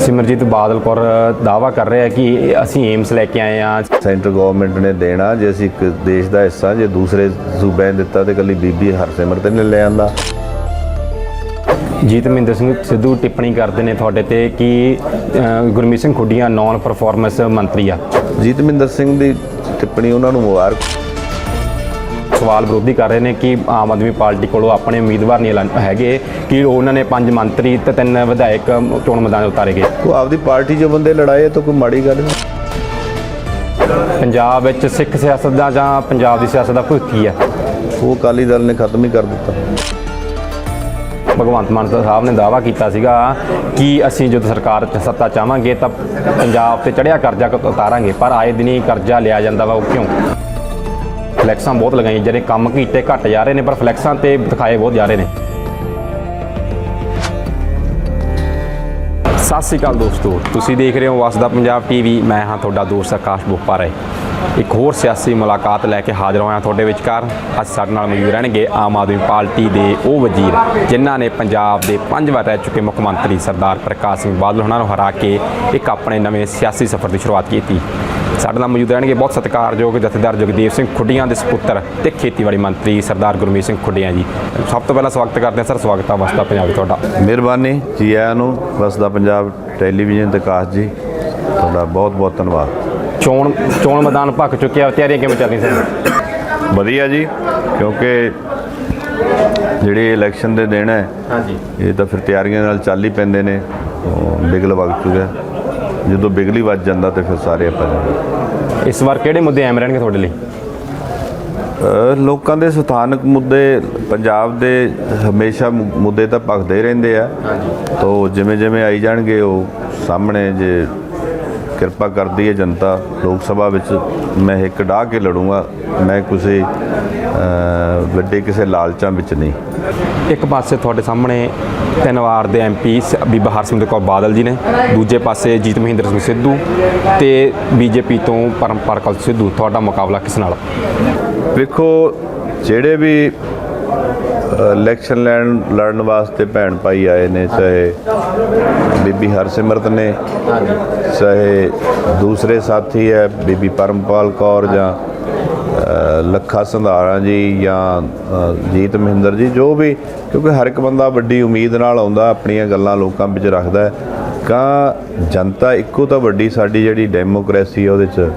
ਸਿਮਰਜੀਤ ਬਾਦਲ ਕੌਰ ਦਾਵਾ ਕਰ ਰਿਹਾ ਕਿ ਅਸੀਂ ਏਮਸ ਲੈ ਕੇ ਆਏ ਆ ਸੈਂਟਰ ਗਵਰਨਮੈਂਟ ਨੇ ਦੇਣਾ ਜੇ ਅਸੀਂ ਇੱਕ ਦੇਸ਼ ਦਾ ਹਿੱਸਾ ਜੇ ਦੂਸਰੇ ਸੂਬਿਆਂ ਨੇ ਦਿੱਤਾ ਤੇ ਕੱਲੀ ਬੀਬੀ ਹਰਸਿਮਰਤ ਨੇ ਲੈ ਆਂਦਾ। ਜੀਤਮਿੰਦਰ ਸਿੰਘ ਸਿੱਧੂ ਟਿੱਪਣੀ ਕਰਦੇ ਨੇ ਤੁਹਾਡੇ ਤੇ ਕਿ ਗੁਰਮੀਤ ਸਿੰਘ ਖੁੱਡੀਆਂ ਨਾਨ ਪਰਫਾਰਮੈਂਸ ਮੰਤਰੀ ਆ। ਜੀਤਮਿੰਦਰ ਸਿੰਘ ਦੀ ਟਿੱਪਣੀ ਉਹਨਾਂ ਨੂੰ ਮੁਬਾਰਕ। ਸਵਾਲ ਵਿਰੋਧੀ ਕਰ ਰਹੇ ਨੇ ਕਿ ਆਮ ਆਦਮੀ ਪਾਰਟੀ ਕੋਲੋਂ ਆਪਣੇ ਉਮੀਦਵਾਰ ਨਹੀਂ ਐਲਾਨ ਹੈਗੇ ਕਿ ਉਹਨਾਂ ਨੇ ਪੰਜ ਮੰਤਰੀ ਤੇ ਤਿੰਨ ਵਿਧਾਇਕ ਚੋਣ ਮੈਦਾਨ ਉਤਾਰੇ ਗਏ। ਉਹ ਆਪਦੀ ਪਾਰਟੀ 'ਚ ਬੰਦੇ ਲੜਾਏ ਤਾਂ ਕੋਈ ਮਾੜੀ ਗੱਲ ਨਹੀਂ। ਪੰਜਾਬ ਵਿੱਚ ਸਿੱਖ ਸਿਆਸਤ ਦਾ ਜਾਂ ਪੰਜਾਬ ਦੀ ਸਿਆਸਤ ਦਾ ਭਵਿੱਖ ਕੀ ਹੈ? ਉਹ ਅਕਾਲੀ ਦਲ ਨੇ ਖਤਮ ਹੀ ਕਰ ਦਿੱਤਾ। ਭਗਵੰਤ ਮਾਨ ਸਾਹਿਬ ਨੇ ਦਾਵਾ ਕੀਤਾ ਸੀਗਾ ਕਿ ਅਸੀਂ ਜਦੋਂ ਸਰਕਾਰ 'ਚ ਸੱਤਾ ਚਾਹਾਂਗੇ ਤਾਂ ਪੰਜਾਬ ਤੇ ਚੜਿਆ ਕਰਜ਼ਾ ਕ- ਉਤਾਰਾਂਗੇ ਪਰ ਆਏ ਦਿਨੀ ਕਰਜ਼ਾ ਲਿਆ ਜਾਂਦਾ ਵਾ ਉਹ ਕਿਉਂ? ਫਲੈਕਸਾਂ ਬਹੁਤ ਲਗਾਈਆਂ, ਜਿਹੜੇ ਕੰਮ ਕੀਤੇ ਘੱਟ ਜਾ ਰਹੇ ਨੇ, ਪਰ ਫਲੈਕਸਾਂ ਤੇ ਦਿਖਾਏ ਬਹੁਤ ਜਾ ਰਹੇ ਨੇ। ਸਤਿ ਸ਼੍ਰੀ ਅਕਾਲ ਦੋਸਤੋ, ਤੁਸੀਂ ਦੇਖ ਰਹੇ ਹੋ ਵਸਦਾ ਪੰਜਾਬ ਟੀਵੀ। ਮੈਂ ਹਾਂ ਤੁਹਾਡਾ ਦੋਸਤ ਆਕਾਸ਼ ਬੋਪਾਰੇ ਇੱਕ ਹੋਰ ਸਿਆਸੀ ਮੁਲਾਕਾਤ ਲੈ ਕੇ ਹਾਜ਼ਰ ਹੋਇਆ ਤੁਹਾਡੇ ਵਿਚਕਾਰ। ਅੱਜ ਸਾਡੇ ਨਾਲ ਮੌਜੂਦ ਰਹਿਣਗੇ ਆਮ ਆਦਮੀ ਪਾਰਟੀ ਦੇ ਉਹ ਵਜ਼ੀਰ, ਜਿਨ੍ਹਾਂ ਨੇ ਪੰਜਾਬ ਦੇ ਪੰਜ ਵਾਰ ਰਹਿ ਚੁੱਕੇ ਮੁੱਖ ਮੰਤਰੀ ਸਰਦਾਰ ਪ੍ਰਕਾਸ਼ ਸਿੰਘ ਬਾਦਲ ਉਹਨਾਂ ਨੂੰ ਹਰਾ ਕੇ ਇੱਕ ਆਪਣੇ ਨਵੇਂ ਸਿਆਸੀ ਸਫ਼ਰ ਦੀ ਸ਼ੁਰੂਆਤ ਕੀਤੀ। ਸਾਡੇ ਨਾਲ ਮੌਜੂਦ ਰਹਿਣਗੇ ਬਹੁਤ ਸਤਿਕਾਰਯੋਗ ਜਥੇਦਾਰ ਜਗਦੀਪ ਸਿੰਘ ਖੁੱਡੀਆਂ ਦੇ ਸੁਪੁੱਤਰ ਤੇ ਖੇਤੀਬਾੜੀ ਮੰਤਰੀ ਸਰਦਾਰ ਗੁਰਮੀਤ ਸਿੰਘ ਖੁੱਡੀਆਂ ਜੀ। ਸਭ ਤੋਂ ਪਹਿਲਾਂ ਸਵਾਗਤ ਕਰਦੇ ਹਾਂ ਸਰ ਸਵਾਗਤ ਹੈ ਵਸਦਾ ਪੰਜਾਬ ਤੁਹਾਡਾ। ਮਿਹਰਬਾਨੀ ਜੀ ਆਇਆਂ ਨੂੰ ਵਸਦਾ ਪੰਜਾਬ ਟੈਲੀਵਿਜ਼ਨ ਤੇ ਕਾਸ਼ ਜੀ ਤੁਹਾਡਾ ਬਹੁਤ ਬਹੁਤ ਧੰਨਵਾਦ। ਚੋਣ ਚੋਣ ਮੈਦਾਨ ਭੱਕ ਚੁੱਕਿਆ ਤਿਆਰੀਆਂ ਕਿਵੇਂ ਚੱਲ ਰਹੀਆਂ ਸਰ? ਵਧੀਆ ਜੀ ਕਿਉਂਕਿ ਜਿਹੜੇ ਇਲੈਕਸ਼ਨ ਦੇ ਦਿਨ ਹੈ ਹਾਂਜੀ। ਇਹ ਤਾਂ ਫਿਰ ਤਿਆਰੀਆਂ ਨਾਲ ਚੱਲ ਹੀ ਪੈਂਦੇ ਨੇ ਬਿਗਲ ਵਗ ਚੁੱਕਿਆ। ਜਦੋਂ ਬਿਗਲੀ ਵੱਜ ਜਾਂਦਾ ਤੇ ਫਿਰ ਸਾਰੇ ਆਪਾਂ ਇਸ ਵਾਰ ਕਿਹੜੇ ਮੁੱਦੇ ਅਹਿਮ ਰਹਿਣਗੇ ਤੁਹਾਡੇ ਲਈ? ਲੋਕਾਂ ਦੇ ਸਥਾਨਕ ਮੁੱਦੇ ਪੰਜਾਬ ਦੇ ਹਮੇਸ਼ਾ ਮੁੱਦੇ ਤਾਂ ਭਖਦੇ ਰਹਿੰਦੇ ਆ। ਤੋ ਜਿਵੇਂ ਜਿਵੇਂ ਆਈ ਜਾਣਗੇ ਉਹ ਸਾਹਮਣੇ ਜੇ ਕਿਰਪਾ ਕਰਦੀ ਹੈ ਜਨਤਾ ਲੋਕ ਸਭਾ ਵਿੱਚ ਮੈਂ ਇੱਕ ਡਾਹ ਕੇ ਲੜੂੰਗਾ। ਮੈਂ ਕਿਸੇ ਵੱਡੇ ਕਿਸੇ ਲਾਲਚਾਂ ਵਿੱਚ ਨਹੀਂ। ਇੱਕ ਪਾਸੇ ਤੁਹਾਡੇ ਸਾਹਮਣੇ ਤਿੰਨ ਵਾਰ ਦੇ ਐਮਪੀ ਬੀਬਾ ਹਰਸਿਮਰਤ ਕੌਰ ਬਾਦਲ ਜੀ ਨੇ, ਦੂਜੇ ਪਾਸੇ ਜੀਤ ਮਹਿੰਦਰ ਸਿੰਘ ਸਿੱਧੂ ਤੇ ਬੀਜੇਪੀ ਤੋਂ ਪਰਮਪਾਲ ਕੌਰ ਸਿੱਧੂ। ਤੁਹਾਡਾ ਮੁਕਾਬਲਾ ਕਿਸ ਨਾਲ? ਵੇਖੋ, ਜਿਹੜੇ ਵੀ ਇਲੈਕਸ਼ਨ ਲੈਣ, ਲੜਨ ਵਾਸਤੇ ਭੈਣ ਭਾਈ ਆਏ ਨੇ, ਚਾਹੇ ਬੀਬੀ ਹਰਸਿਮਰਤ ਨੇ, ਚਾਹੇ ਦੂਸਰੇ ਸਾਥੀ ਹੈ, ਬੀਬੀ ਪਰਮਪਾਲ ਕੌਰ ਜਾਂ ਲੱਖਾ ਸੰਧਾਰਾ ਜੀ ਜਾਂ ਅ, ਜੀਤ ਮਹਿੰਦਰ ਜੀ ਜੋ ਵੀ ਕਿਉਂਕਿ ਹਰ ਇੱਕ ਬੰਦਾ ਵੱਡੀ ਉਮੀਦ ਨਾਲ ਆਉਂਦਾ ਆਪਣੀਆਂ ਗੱਲਾਂ ਲੋਕਾਂ ਵਿੱਚ ਰੱਖਦਾ ਤਾਂ ਜਨਤਾ ਇੱਕੋ ਤਾਂ ਵੱਡੀ ਸਾਡੀ ਜਿਹੜੀ ਡੈਮੋਕ੍ਰੇਸੀ ਉਹਦੇ 'ਚ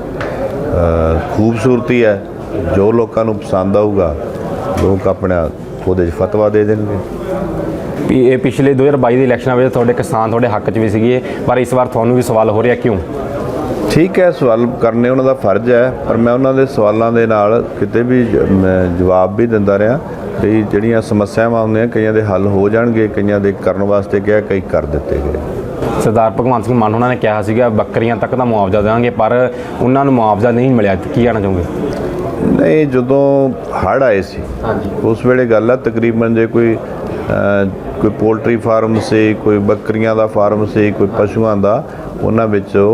ਖੂਬਸੂਰਤੀ ਹੈ। ਜੋ ਲੋਕਾਂ ਨੂੰ ਪਸੰਦ ਆਊਗਾ ਲੋਕ ਆਪਣਾ ਉਹਦੇ 'ਚ ਫਤਵਾ ਦੇ ਦੇਣਗੇ। ਵੀ ਇਹ ਪਿਛਲੇ 2022 ਦੇ ਇਲੈਕਸ਼ਨਾਂ ਵਿੱਚ ਤੁਹਾਡੇ ਕਿਸਾਨ ਤੁਹਾਡੇ ਹੱਕ 'ਚ ਵੀ ਸੀਗੇ ਪਰ ਇਸ ਵਾਰ ਤੁਹਾਨੂੰ ਵੀ ਸਵਾਲ ਹੋ ਰਿਹਾ ਕਿਉਂ? ਠੀਕ ਹੈ ਸਵਾਲ ਕਰਨੇ ਉਹਨਾਂ ਦਾ ਫਰਜ਼ ਹੈ ਪਰ ਮੈਂ ਉਹਨਾਂ ਦੇ ਸਵਾਲਾਂ ਦੇ ਨਾਲ ਕਿਤੇ ਵੀ ਜਵਾਬ ਵੀ ਦਿੰਦਾ ਰਿਹਾ ਕਿ ਜਿਹੜੀਆਂ ਸਮੱਸਿਆਵਾਂ ਹੁੰਦੀਆਂ ਕਈਆਂ ਦੇ ਹੱਲ ਹੋ ਜਾਣਗੇ ਕਈਆਂ ਦੇ ਕਰਨ ਵਾਸਤੇ ਕਿਹਾ ਕਈ ਕਰ ਦਿੱਤੇ ਗਏ। ਸਰਦਾਰ ਭਗਵੰਤ ਸਿੰਘ ਮਾਨ ਉਹਨਾਂ ਨੇ ਕਿਹਾ ਸੀਗਾ ਬੱਕਰੀਆਂ ਤੱਕ ਦਾ ਮੁਆਵਜ਼ਾ ਦੇਵਾਂਗੇ ਪਰ ਉਹਨਾਂ ਨੂੰ ਮੁਆਵਜ਼ਾ ਨਹੀਂ ਮਿਲਿਆ। ਕੀ ਕਹਿਣਾ ਚਾਹੋਗੇ? ਨਹੀਂ ਜਦੋਂ ਹੜ੍ਹ ਆਏ ਸੀ ਹਾਂਜੀ। ਉਸ ਵੇਲੇ ਗੱਲ ਆ ਤਕਰੀਬਨ ਜੇ ਕੋਈ ਕੋਈ ਪੋਲਟਰੀ ਫਾਰਮ ਸੀ ਕੋਈ ਬੱਕਰੀਆਂ ਦਾ ਫਾਰਮ ਸੀ ਕੋਈ ਪਸ਼ੂਆਂ ਦਾ ਉਹਨਾਂ ਵਿੱਚੋਂ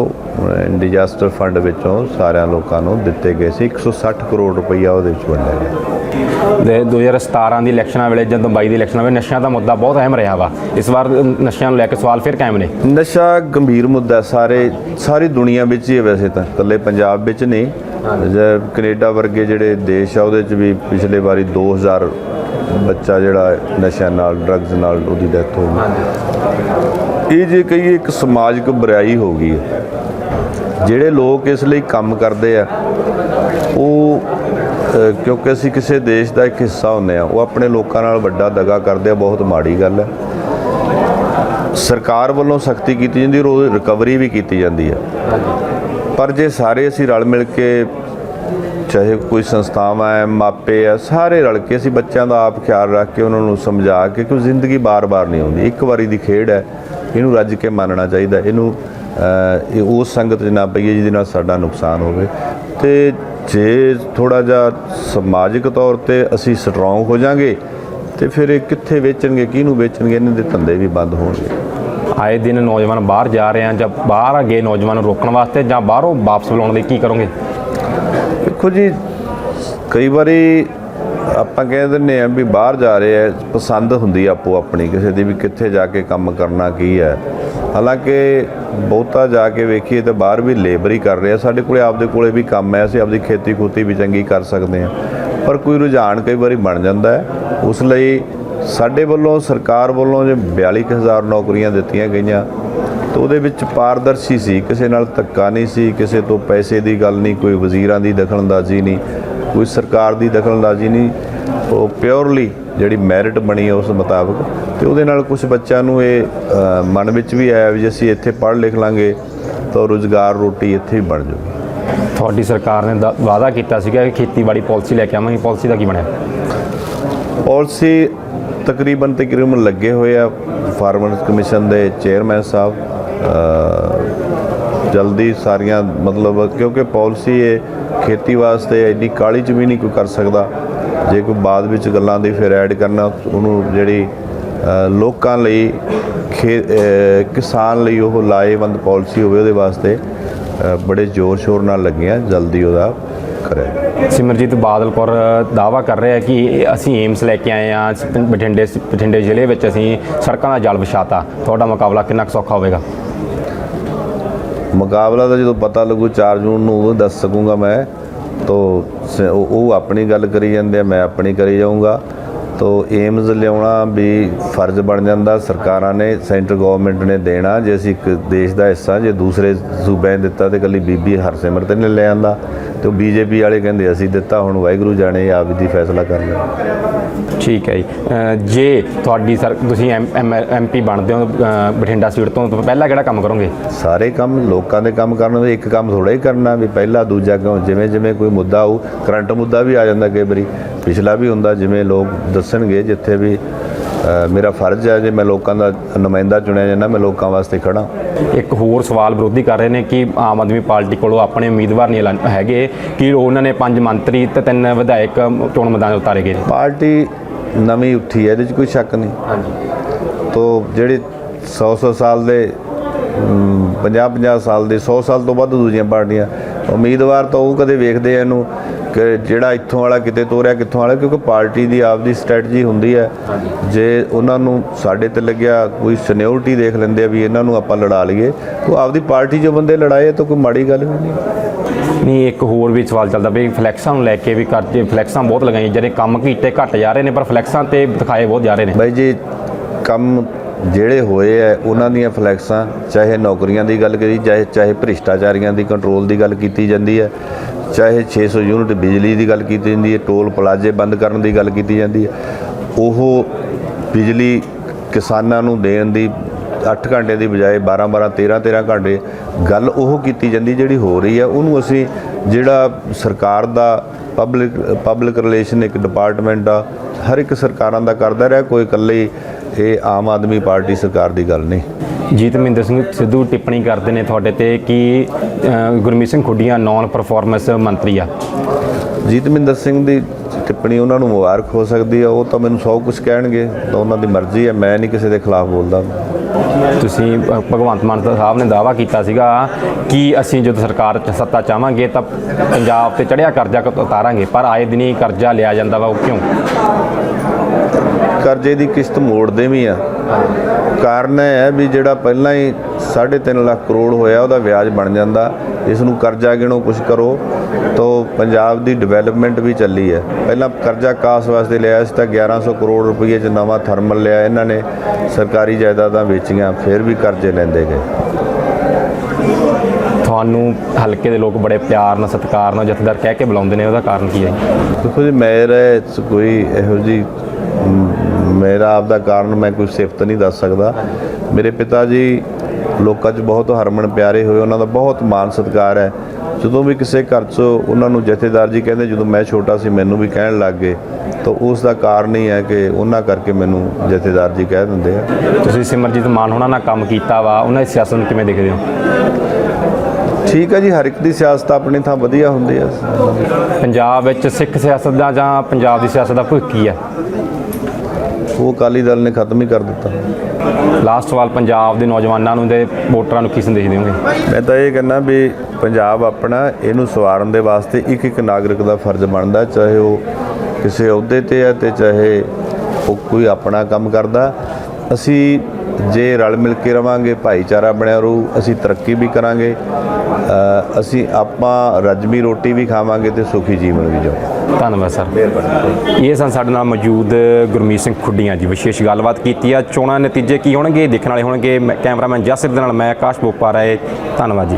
ਡਿਜ਼ਾਸਟਰ ਫੰਡ ਵਿੱਚੋਂ ਸਾਰਿਆਂ ਲੋਕਾਂ ਨੂੰ ਦਿੱਤੇ ਗਏ ਸੀ। 160 ਕਰੋੜ ਰੁਪਈਆ ਉਹਦੇ ਵਿੱਚ ਵੰਡਿਆ ਗਿਆ। ਦੇ 2017 ਦੀ ਇਲੈਕਸ਼ਨਾਂ ਵੇਲੇ ਜਦੋਂ 22 ਦੀ ਇਲੈਕਸ਼ਨਾਂ ਵੇਲੇ ਨਸ਼ਿਆਂ ਦਾ ਮੁੱਦਾ ਬਹੁਤ ਅਹਿਮ ਰਿਹਾ ਵਾ। ਇਸ ਵਾਰ ਨਸ਼ਿਆਂ ਨੂੰ ਲੈ ਕੇ ਸਵਾਲ ਫਿਰ ਕਾਇਮ ਨੇ। ਨਸ਼ਾ ਗੰਭੀਰ ਮੁੱਦਾ ਸਾਰੇ ਸਾਰੀ ਦੁਨੀਆ ਵਿੱਚ ਹੀ ਹੈ ਵੈਸੇ ਤਾਂ। ਇਕੱਲੇ ਪੰਜਾਬ ਵਿੱਚ ਨਹੀਂ। ਜੇ ਕੈਨੇਡਾ ਵਰਗੇ ਜਿਹੜੇ ਦੇਸ਼ ਆ ਉਹਦੇ 'ਚ ਵੀ ਪਿਛਲੇ ਵਾਰੀ 2000 ਬੱਚਾ ਜਿਹੜਾ ਨਸ਼ਿਆਂ ਨਾਲ ਡਰੱਗਸ ਨਾਲ ਉਹਦੀ ਡੈਥ ਹੋ ਗਈ। ਇਹ ਜੇ ਕਹੀਏ ਇੱਕ ਸਮਾਜਿਕ ਬੁਰਾਈ ਹੋ ਗਈ ਹੈ। ਜਿਹੜੇ ਲੋਕ ਇਸ ਲਈ ਕੰਮ ਕਰਦੇ ਆ, ਉਹ ਕਿਉਂਕਿ ਅਸੀਂ ਕਿਸੇ ਦੇਸ਼ ਦਾ ਇੱਕ ਹਿੱਸਾ ਹੁੰਦੇ ਆ, ਉਹ ਆਪਣੇ ਲੋਕਾਂ ਨਾਲ ਵੱਡਾ ਦਗਾ ਕਰਦੇ ਆ, ਬਹੁਤ ਮਾੜੀ ਗੱਲ ਹੈ। ਸਰਕਾਰ ਵੱਲੋਂ ਸਖਤੀ ਕੀਤੀ ਜਾਂਦੀ ਔਰ ਉਹਦੀ ਰਿਕਵਰੀ ਵੀ ਕੀਤੀ ਜਾਂਦੀ ਹੈ। ਪਰ ਜੇ ਸਾਰੇ ਅਸੀਂ ਰਲ ਮਿਲ ਕੇ ਚਾਹੇ ਕੋਈ ਸੰਸਥਾਵਾਂ ਹੈ, ਮਾਪੇ ਆ ਸਾਰੇ ਰਲ ਕੇ ਅਸੀਂ ਬੱਚਿਆਂ ਦਾ ਆਪ ਖਿਆਲ ਰੱਖ ਕੇ ਉਹਨਾਂ ਨੂੰ ਸਮਝਾ ਕੇ ਕਿ ਜ਼ਿੰਦਗੀ ਬਾਰ-ਬਾਰ ਨਹੀਂ ਆਉਂਦੀ ਇੱਕ ਵਾਰੀ ਦੀ ਖੇਡ ਹੈ, ਇਹਨੂੰ ਰੱਜ ਕੇ ਮੰਨਣਾ ਚਾਹੀਦਾ। ਇਹਨੂੰ ਇਹ ਉਸ ਸੰਗਤ 'ਚ ਨਾ ਪਈਏ ਜਿਹਦੇ ਨਾਲ ਸਾਡਾ ਨੁਕਸਾਨ ਹੋਵੇ। ਤੇ ਜੇ ਥੋੜਾ ਜਿਹਾ ਸਮਾਜਿਕ ਤੌਰ ਤੇ ਅਸੀਂ ਸਟਰੋਂਗ ਹੋ ਜਾਾਂਗੇ, ਤੇ ਫਿਰ ਇਹ ਕਿੱਥੇ ਵੇਚਣਗੇ, ਕਿਹਨੂੰ ਵੇਚਣਗੇ? ਇਹਨਾਂ ਦੇ ਧੰਦੇ ਵੀ ਬੰਦ ਹੋਣਗੇ। ਆਏ ਦਿਨ ਨੌਜਵਾਨ ਬਾਹਰ ਜਾ ਰਹੇ ਆ ਜਾਂ ਬਾਹਰ ਗਏ ਨੌਜਵਾਨ ਨੂੰ ਰੋਕਣ ਵਾਸਤੇ ਜਾਂ ਬਾਹਰੋਂ ਵਾਪਸ ਬੁਲਾਉਣ ਲਈ ਕੀ ਕਰੋਗੇ? ਦੇਖੋ ਜੀ, ਕਈ ਵਾਰੀ ਆਪਾਂ ਕਹਿ ਦਿੰਦੇ ਆ ਵੀ ਬਾਹਰ ਜਾ ਰਹੇ ਆ, ਪਸੰਦ ਹੁੰਦੀ ਆਪੋ ਆਪਣੀ, ਕਿਸੇ ਦੀ ਵੀ ਕਿੱਥੇ ਜਾ ਕੇ ਕੰਮ ਕਰਨਾ ਕੀ ਹੈ ਹਾਲਾਂਕਿ ਬਹੁਤਾ ਜਾ ਕੇ ਵੇਖੀਏ ਤਾਂ ਬਾਹਰ ਵੀ ਲੇਬਰ ਹੀ ਕਰ ਰਿਹਾ ਸਾਡੇ ਕੋਲੇ ਆਪਦੇ ਕੋਲੇ ਵੀ ਕੰਮ ਹੈ, ਅਸੀਂ ਆਪਦੀ ਖੇਤੀ ਖੂਤੀ ਵੀ ਚੰਗੀ ਕਰ ਸਕਦੇ ਆ ਪਰ ਕੋਈ ਰੁਝਾਨ ਕਈ ਵਾਰੀ ਬਣ ਜਾਂਦਾ ਹੈ। ਉਸ ਲਈ ਸਾਡੇ ਵੱਲੋਂ, ਸਰਕਾਰ ਵੱਲੋਂ ਜੇ 42000 ਨੌਕਰੀਆਂ ਦਿੱਤੀਆਂ ਗਈਆਂ ਤਾਂ ਉਹਦੇ ਵਿੱਚ ਪਾਰਦਰਸ਼ੀ ਸੀ ਕਿਸੇ ਨਾਲ ਧੱਕਾ ਨਹੀਂ ਸੀ ਕਿਸੇ ਤੋਂ ਪੈਸੇ ਦੀ ਗੱਲ ਨਹੀਂ ਕੋਈ ਵਜ਼ੀਰਾਂ ਦੀ ਦਖਲਅੰਦਾਜ਼ੀ ਨਹੀਂ ਕੋਈ ਸਰਕਾਰ ਦੀ ਦਖਲਅੰਦਾਜ਼ੀ ਨਹੀਂ। ਉਹ ਪਿਓਰਲੀ ਜਿਹੜੀ ਮੈਰਿਟ ਬਣੀ ਉਸ ਮੁਤਾਬਕ ਤੇ ਉਹਦੇ ਨਾਲ ਕੁਝ ਬੱਚਿਆਂ ਨੂੰ ਇਹ ਮਨ ਵਿੱਚ ਵੀ ਆਇਆ ਵੀ ਜੇ ਅਸੀਂ ਇੱਥੇ ਪੜ੍ਹ ਲਿਖ ਲਾਂਗੇ ਤਾਂ ਰੁਜ਼ਗਾਰ ਰੋਟੀ ਇੱਥੇ ਹੀ ਬਣ ਜਾਊਗੀ ਤੁਹਾਡੀ ਸਰਕਾਰ ਨੇ ਵਾਅਦਾ ਕੀਤਾ ਸੀਗਾ ਕਿ ਖੇਤੀਬਾੜੀ ਪਾਲਿਸੀ ਲੈ ਕੇ ਆਵਾਂਗੇ ਪਾਲਿਸੀ ਦਾ ਕੀ ਬਣਿਆ? ਪਾਲਿਸੀ ਤਕਰੀਬਨ ਤਕਰੀਬਨ ਲੱਗੇ ਹੋਏ ਆ ਫਾਰਮਰਸ ਕਮਿਸ਼ਨ ਦੇ ਚੇਅਰਮੈਨ ਸਾਹਿਬ ਜਲਦੀ ਸਾਰੀਆਂ ਮਤਲਬ ਕਿਉਂਕਿ ਪਾਲਿਸੀ ਇਹ ਖੇਤੀ ਵਾਸਤੇ ਐਡੀ ਕਾਲੀ ਚ ਵੀ ਨਹੀਂ ਕੋਈ ਕਰ ਸਕਦਾ। ਜੇ ਕੋਈ ਬਾਅਦ ਵਿੱਚ ਗੱਲਾਂ ਦੀ ਫਿਰ ਐਡ ਕਰਨਾ, ਉਹਨੂੰ ਜਿਹੜੀ ਲੋਕਾਂ ਲਈ ਖੇ ਕਿਸਾਨ ਲਈ ਉਹ ਲਾਹੇਵੰਦ ਪਾਲਿਸੀ ਹੋਵੇ ਉਹਦੇ ਵਾਸਤੇ ਬੜੇ ਜ਼ੋਰ ਸ਼ੋਰ ਨਾਲ ਲੱਗਿਆ, ਜਲਦੀ ਉਹਦਾ ਕਰਿਆ ਸਿਮਰਜੀਤ ਬਾਦਲ ਕੌਰ ਦਾਵਾ ਕਰ ਰਿਹਾ ਕਿ ਅਸੀਂ ਏਮਸ ਲੈ ਕੇ ਆਏ ਆ ਬਠਿੰਡੇ ਬਠਿੰਡੇ ਜ਼ਿਲ੍ਹੇ ਵਿੱਚ ਅਸੀਂ ਸੜਕਾਂ ਦਾ ਜਾਲ ਵਿਛਾਤਾ। ਤੁਹਾਡਾ ਮੁਕਾਬਲਾ ਕਿੰਨਾ ਕੁ ਸੌਖਾ ਹੋਵੇਗਾ? ਮੁਕਾਬਲਾ ਦਾ ਜਦੋਂ ਪਤਾ ਲੱਗੂ 4 ਜੂਨ ਨੂੰ ਉਦੋਂ ਦੱਸ ਸਕੂੰਗਾ ਮੈਂ। ਤੋ ਉਹ ਆਪਣੀ ਗੱਲ ਕਰੀ ਜਾਂਦੇ ਆ, ਮੈਂ ਆਪਣੀ ਕਰੀ ਜਾਊਂਗਾ। ਤੋ ਏਮਜ਼ ਲਿਆਉਣਾ ਵੀ ਫਰਜ਼ ਬਣ ਜਾਂਦਾ। ਸਰਕਾਰਾਂ ਨੇ ਸੈਂਟਰ ਗਵਰਨਮੈਂਟ ਨੇ ਦੇਣਾ। ਜੇ ਅਸੀਂ ਇੱਕ ਦੇਸ਼ ਦਾ ਹਿੱਸਾ ਜੇ ਦੂਸਰੇ ਸੂਬਿਆਂ ਦਿੱਤਾ ਤੇ ਕੱਲੀ ਬੀਬੀ ਹਰਸਿਮਰਤ ਨੇ ਲੈ ਆਂਦਾ। ਤੇ ਬੀਜੇਪੀ ਵਾਲੇ ਕਹਿੰਦੇ ਅਸੀਂ ਦਿੱਤਾ ਹੁਣ ਵਾਹਿਗੁਰੂ ਜਾਣੇ ਆਪ ਦੀ ਫੈਸਲਾ ਕਰ ਲੈਣ ਠੀਕ ਹੈ ਜੀ। ਜੇ ਤੁਹਾਡੀ ਸਰ ਤੁਸੀਂ ਐਮਪੀ ਬਣਦੇ ਹੋ ਬਠਿੰਡਾ ਸੀਟ ਤੋਂ ਪਹਿਲਾਂ ਕਿਹੜਾ ਕੰਮ ਕਰੋਗੇ? ਸਾਰੇ ਕੰਮ ਲੋਕਾਂ ਦੇ ਕੰਮ ਕਰਨ ਦੇ ਇੱਕ ਕੰਮ ਥੋੜਾ ਹੀ ਕਰਨਾ ਵੀ ਪਹਿਲਾ ਦੂਜਾ ਕਿਉਂ? ਜਿਵੇਂ ਜਿਵੇਂ ਕੋਈ ਮੁੱਦਾ ਆਊ ਕਰੰਟ ਮੁੱਦਾ ਵੀ ਆ ਜਾਂਦਾ ਕਈ ਵਾਰੀ। ਪਿਛਲਾ ਵੀ ਹੁੰਦਾ ਜਿਵੇਂ ਲੋਕ ਦੱਸਣਗੇ ਜਿੱਥੇ ਵੀ ਮੇਰਾ ਫਰਜ਼ ਹੈ ਜੇ ਮੈਂ ਲੋਕਾਂ ਦਾ ਨੁਮਾਇੰਦਾ ਚੁਣਿਆ ਜਾਂਦਾ ਮੈਂ ਲੋਕਾਂ ਵਾਸਤੇ ਖੜਾ ਇੱਕ ਹੋਰ ਸਵਾਲ ਵਿਰੋਧੀ ਕਰ ਰਹੇ ਨੇ ਕਿ ਆਮ ਆਦਮੀ ਪਾਰਟੀ ਕੋਲੋਂ ਆਪਣੇ ਉਮੀਦਵਾਰ ਨਹੀਂ ਐਲਾਨ- ਹੈਗੇ ਕਿ ਉਹਨਾਂ ਨੇ ਪੰਜ ਮੰਤਰੀ ਤੇ ਤਿੰਨ ਵਿਧਾਇਕ ਚੋਣ ਮੈਦਾਨ ਉਤਾਰੇ ਗਏ ਪਾਰਟੀ ਨਵੀਂ ਉੱਠੀ ਹੈ ਇਹਦੇ 'ਚ ਕੋਈ ਸ਼ੱਕ ਨਹੀਂ। ਹਾਂਜੀ। ਤੋ ਜਿਹੜੇ 100 100 ਸਾਲ ਦੇ 50 50 ਸਾਲ ਦੇ 100 ਸਾਲ ਤੋਂ ਵੱਧ ਦੂਜੀਆਂ ਪਾਰਟੀਆਂ ਉਮੀਦਵਾਰ ਤਾਂ ਉਹ ਕਦੇ ਵੇਖਦੇ ਆ ਇਹਨੂੰ। ਕਿ ਜਿਹੜਾ ਇੱਥੋਂ ਵਾਲਾ ਕਿਤੇ ਤੋਰਿਆ ਕਿੱਥੋਂ ਵਾਲਾ ਕਿਉਂਕਿ ਪਾਰਟੀ ਦੀ ਆਪਦੀ ਸਟ੍ਰੈਟਜੀ ਹੁੰਦੀ ਹੈ। ਜੇ ਉਹਨਾਂ ਨੂੰ ਸਾਡੇ ਤੇ ਲੱਗਿਆ ਕੋਈ ਸੀਨੀਅਰਿਟੀ ਦੇਖ ਲੈਂਦੇ ਆ ਵੀ ਇਹਨਾਂ ਨੂੰ ਆਪਾਂ ਲੜਾ ਲਈਏ ਤਾਂ ਆਪਦੀ ਪਾਰਟੀ 'ਚੋਂ ਬੰਦੇ ਲੜਾਏ ਤਾਂ ਕੋਈ ਮਾੜੀ ਗੱਲ ਨਹੀਂ। ਨਹੀਂ ਇੱਕ ਹੋਰ ਵੀ ਸਵਾਲ ਚੱਲਦਾ ਵੀ ਫਲੈਕਸਾਂ ਨੂੰ ਲੈ ਕੇ ਵੀ ਕਰਜੇ ਫਲੈਕਸਾਂ ਬਹੁਤ ਲਗਾਈਆਂ ਜਿਹੜੇ ਕੰਮ ਕੀਤੇ ਘਟ ਜਾ ਰਹੇ ਨੇ ਪਰ ਫਲੈਕਸਾਂ ਤੇ ਦਿਖਾਏ ਬਹੁਤ ਜਾ ਰਹੇ ਨੇ। ਬਾਈ ਜੀ ਕੰਮ ਜਿਹੜੇ ਹੋਏ ਆ ਉਹਨਾਂ ਦੀਆਂ ਫਲੈਕਸਾਂ ਚਾਹੇ ਨੌਕਰੀਆਂ ਦੀ ਗੱਲ ਕਰੀ ਚਾਹੇ ਚਾਹੇ ਭ੍ਰਿਸ਼ਟਾਚਾਰੀਆਂ ਦੀ ਕੰਟਰੋਲ ਦੀ ਗੱਲ ਕੀਤੀ ਜਾਂਦੀ ਹੈ ਚਾਹੇ 600 ਯੂਨਿਟ ਬਿਜਲੀ ਦੀ ਗੱਲ ਕੀਤੀ ਜਾਂਦੀ ਹੈ, ਟੋਲ ਪਲਾਜ਼ੇ ਬੰਦ ਕਰਨ ਦੀ ਗੱਲ ਕੀਤੀ ਜਾਂਦੀ ਹੈ। ਉਹ ਬਿਜਲੀ ਕਿਸਾਨਾਂ ਨੂੰ ਦੇਣ ਦੀ 8 ਘੰਟੇ ਦੀ ਬਜਾਏ 12 12 13 13 ਘੰਟੇ ਗੱਲ ਉਹ ਕੀਤੀ ਜਾਂਦੀ ਜਿਹੜੀ ਹੋ ਰਹੀ ਹੈ। ਉਹਨੂੰ ਅਸੀਂ ਜਿਹੜਾ ਸਰਕਾਰ ਦਾ ਪਬਲਿਕ ਪਬਲਿਕ ਰਿਲੇਸ਼ਨ ਇੱਕ ਡਿਪਾਰਟਮੈਂਟ ਆ, ਹਰ ਇੱਕ ਸਰਕਾਰਾਂ ਦਾ ਕਰਦਾ ਰਿਹਾ, ਕੋਈ ਇਕੱਲੇ ਇਹ ਆਮ ਆਦਮੀ ਪਾਰਟੀ ਸਰਕਾਰ ਦੀ ਗੱਲ ਨਹੀਂ। ਜੀਤਮਿੰਦਰ ਸਿੰਘ, ਸਿੱਧੂ ਟਿੱਪਣੀ ਕਰਦੇ ਨੇ ਤੁਹਾਡੇ ਤੇ ਕਿ ਗੁਰਮੀਤ ਸਿੰਘ ਖੁੱਡੀਆਂ ਨਾਨ ਪਰਫਾਰਮੈਂਸ ਮੰਤਰੀ ਆ। ਜੀਤਮਿੰਦਰ ਸਿੰਘ ਦੀ ਟਿੱਪਣੀ ਉਹਨਾਂ ਨੂੰ ਮੁਬਾਰਕ ਹੋ ਸਕਦੀ ਹੈ ਉਹ ਤਾਂ ਮੈਨੂੰ ਸੌ ਕੁਝ ਕਹਿਣਗੇ ਤਾਂ ਉਹਨਾਂ ਦੀ ਮਰਜ਼ੀ ਹੈ ਮੈਂ ਨਹੀਂ ਕਿਸੇ ਦੇ ਖਿਲਾਫ ਬੋਲਦਾ। ਤੁਸੀਂ ਭਗਵੰਤ ਮਾਨ ਸਾਹਿਬ ਨੇ ਦਾਵਾ ਕੀਤਾ ਸੀਗਾ ਕਿ ਅਸੀਂ ਜਦੋਂ ਸਰਕਾਰ ਚ ਸੱਤਾ ਚਾਹਾਂਗੇ ਤਾਂ ਪੰਜਾਬ ਤੇ ਚੜਿਆ ਕਰਜ਼ਾ ਉਤਾਰਾਂਗੇ ਪਰ ਆਏ ਦਿਨੀ ਕਰਜ਼ਾ ਲਿਆ ਜਾਂਦਾ ਵਾ ਉਹ ਕਿਉਂ? ਕਰਜ਼ੇ ਦੀ ਕਿਸ਼ਤ ਮੋੜਦੇ ਵੀ ਆ। ਕਾਰਨ ਇਹ ਹੈ ਵੀ ਜਿਹੜਾ ਪਹਿਲਾਂ ਹੀ 3.5 ਲੱਖ ਕਰੋੜ ਹੋਇਆ ਉਹਦਾ ਵਿਆਜ ਬਣ ਜਾਂਦਾ। ਇਸ ਨੂੰ ਕਰਜ਼ਾ ਗਿਣੋ ਕੁਝ ਕਰੋ। ਤਾਂ ਪੰਜਾਬ ਦੀ ਡਿਵੈਲਪਮੈਂਟ ਵੀ ਚੱਲੀ ਹੈ। ਪਹਿਲਾਂ ਕਰਜ਼ਾ ਕਾਸ ਵਾਸਤੇ ਲਿਆ ਸੀ ਤਾਂ 1100 ਕਰੋੜ ਰੁਪਏ ਚ ਨਵਾਂ ਥਰਮਲ ਲਿਆ ਇਹਨਾਂ ਨੇ। ਸਰਕਾਰੀ ਜਾਇਦਾਦਾਂ ਵੇਚੀਆਂ ਫਿਰ ਵੀ ਕਰਜ਼ੇ ਲੈਂਦੇ ਗਏ। ਤੁਹਾਨੂੰ ਹਲਕੇ ਦੇ ਲੋਕ ਬੜੇ ਪਿਆਰ ਨਾਲ ਸਤਿਕਾਰ ਨਾਲ ਜਥੇਦਾਰ ਕਹਿ ਕੇ ਬੁਲਾਉਂਦੇ ਨੇ ਉਹਦਾ ਕਾਰਨ ਕੀ ਹੈ? ਦੇਖੋ ਜੀ ਮੇਰਾ ਕੋਈ ਇਹੋ ਜੀ ਮੇਰਾ ਆਪਦਾ ਕਾਰਨ ਮੈਂ ਕੋਈ ਸਿਫਤ ਨਹੀਂ ਦੱਸ ਸਕਦਾ। ਮੇਰੇ ਪਿਤਾ ਜੀ ਲੋਕਾਂ 'ਚ ਬਹੁਤ ਹਰਮਨ ਪਿਆਰੇ ਹੋਏ ਉਹਨਾਂ ਦਾ ਬਹੁਤ ਮਾਨ ਸਤਿਕਾਰ ਹੈ। ਜਦੋਂ ਵੀ ਕਿਸੇ ਘਰ 'ਚ ਉਹਨਾਂ ਨੂੰ ਜਥੇਦਾਰ ਜੀ ਕਹਿੰਦੇ ਜਦੋਂ ਮੈਂ ਛੋਟਾ ਸੀ ਮੈਨੂੰ ਵੀ ਕਹਿਣ ਲੱਗ ਗਏ। ਤਾਂ ਉਸ ਦਾ ਕਾਰਨ ਹੀ ਹੈ ਕਿ ਉਹਨਾਂ ਕਰਕੇ ਮੈਨੂੰ ਜਥੇਦਾਰ ਜੀ ਕਹਿ ਦਿੰਦੇ ਆ। ਤੁਸੀਂ ਸਿਮਰਜੀਤ ਮਾਨ ਹੋਣਾ ਨਾਲ ਕੰਮ ਕੀਤਾ ਵਾ ਉਹਨਾਂ ਦੀ ਸਿਆਸਤ ਨੂੰ ਕਿਵੇਂ ਦੇਖਦੇ ਹੋ? ਠੀਕ ਹੈ ਜੀ ਹਰ ਇੱਕ ਦੀ ਸਿਆਸਤ ਆਪਣੀ ਥਾਂ ਵਧੀਆ ਹੁੰਦੀ ਹੈ। ਪੰਜਾਬ ਵਿੱਚ ਸਿੱਖ ਸਿਆਸਤ ਦਾ ਜਾਂ ਪੰਜਾਬ ਦੀ ਸਿਆਸਤ ਦਾ ਭਵਿੱਖ ਕੀ ਹੈ? ਉਹ ਅਕਾਲੀ ਦਲ ਨੇ ਖਤਮ ਹੀ ਕਰ ਦਿੱਤਾ। ਲਾਸਟ ਸਵਾਲ ਪੰਜਾਬ ਦੇ ਨੌਜਵਾਨਾਂ ਨੂੰ ਤੇ ਵੋਟਰਾਂ ਨੂੰ ਕੀ ਸੰਦੇਸ਼ ਦਿਓਗੇ ਮੈਂ ਤਾਂ ਇਹ ਕਹਿੰਦਾ ਵੀ ਪੰਜਾਬ ਆਪਣਾ ਇਹਨੂੰ ਸਵਾਰਨ ਦੇ ਵਾਸਤੇ ਇੱਕ ਇੱਕ ਨਾਗਰਿਕ ਦਾ ਫਰਜ਼ ਬਣਦਾ ਚਾਹੇ ਉਹ ਕਿਸੇ ਅਹੁਦੇ ਤੇ ਹੈ ਤੇ ਚਾਹੇ ਉਹ ਕੋਈ ਆਪਣਾ ਕੰਮ ਕਰਦਾ। ਅਸੀਂ ਜੇ ਰਲ ਮਿਲ ਕੇ ਰਵਾਂਗੇ ਭਾਈਚਾਰਾ ਬਣਿਆ ਰਹੂ ਅਸੀਂ ਤਰੱਕੀ ਵੀ ਕਰਾਂਗੇ ਅਸੀਂ ਆਪਾਂ ਰੱਜਵੀਂ ਰੋਟੀ ਵੀ ਖਾਵਾਂਗੇ ਤੇ ਸੁਖੀ ਜੀਵਨ ਵੀ ਜਿਉਂ ਧੰਨਵਾਦ, ਸਰ। ਮਿਹਰਬਾਨੀ ਇਹ ਸਨ ਸਾਡੇ ਨਾਲ ਮੌਜੂਦ ਗੁਰਮੀਤ ਸਿੰਘ ਖੁੱਡੀਆਂ ਜੀ। ਵਿਸ਼ੇਸ਼ ਗੱਲਬਾਤ ਕੀਤੀ ਆ। ਚੋਣਾਂ ਨਤੀਜੇ ਕੀ ਹੋਣਗੇ, ਦੇਖਣ ਵਾਲੇ ਹੋਣਗੇ। ਮੈਂ- ਕੈਮਰਾਮੈਨ ਜਸਰ ਦੇ ਨਾਲ ਮੈਂ ਆਕਾਸ਼ ਬੋਪਾ ਰਾਏ ਧੰਨਵਾਦ ਜੀ।